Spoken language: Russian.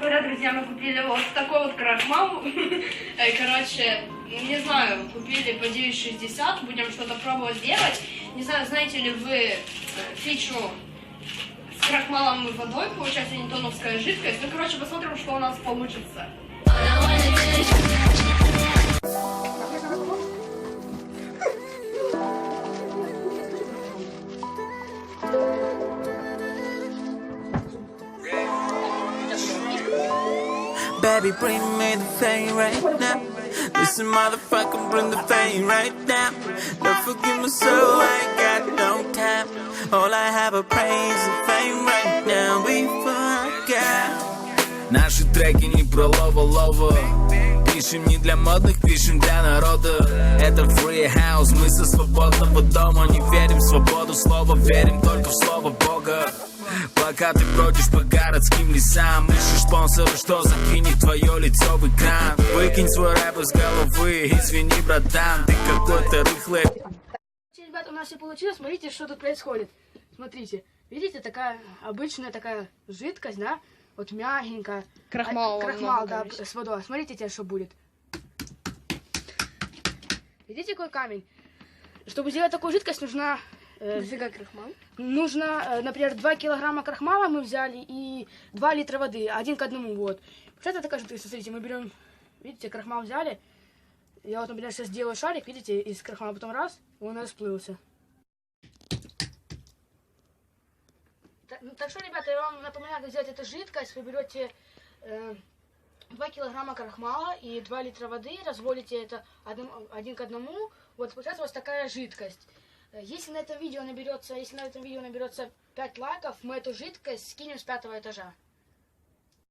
говоря, друзья, мы купили вот такой вот крахмал. Э, Короче, не знаю, купили по 9,60. Будем что-то пробовать делать. Не знаю, знаете ли вы э, фичу с крахмалом и водой, получается ньютоновская жидкость. Ну, короче, посмотрим, что у нас получится. Baby, bring me the fame right now. Listen, motherfucker, bring the fame right now. Don't forgive me, so I ain't got no time. All I have are praise and fame right now before I go. Наши треки не про лова-лова Пишем не для модных, пишем для народа Это free house, мы со свободного дома Не верим в свободу слова, верим только в слово Бога Пока ты бродишь по городским лесам Ищешь спонсора, что закинет твое лицо в экран Выкинь свой рэп из головы, извини, братан Ты какой-то рыхлый Ребят, у нас все получилось. Смотрите, что тут происходит. Смотрите. Видите, такая обычная такая жидкость, да? Вот мягенькая. Крахмала А, Крахмал, да, с водой. Смотрите, теперь, что будет. Видите, какой камень? Чтобы сделать такую жидкость, нужна... э, крахмал? нужно, э, например, 2 килограмма крахмала мы взяли и 2 литра воды, один к одному, вот. Это такая жидкость, смотрите, мы берем, видите, крахмал взяли. Я вот, например, сейчас делаю шарик, видите, из крахмала, потом раз, он расплылся. Так, ну, так что, ребята, я вам напоминаю, как сделать эту жидкость. Вы берете э, 2 килограмма крахмала и 2 литра воды, разводите это одним- один к одному. Вот получается у вас такая жидкость. Э, Если на этом видео наберется, если на этом видео наберется 5 лайков, мы эту жидкость скинем с пятого этажа.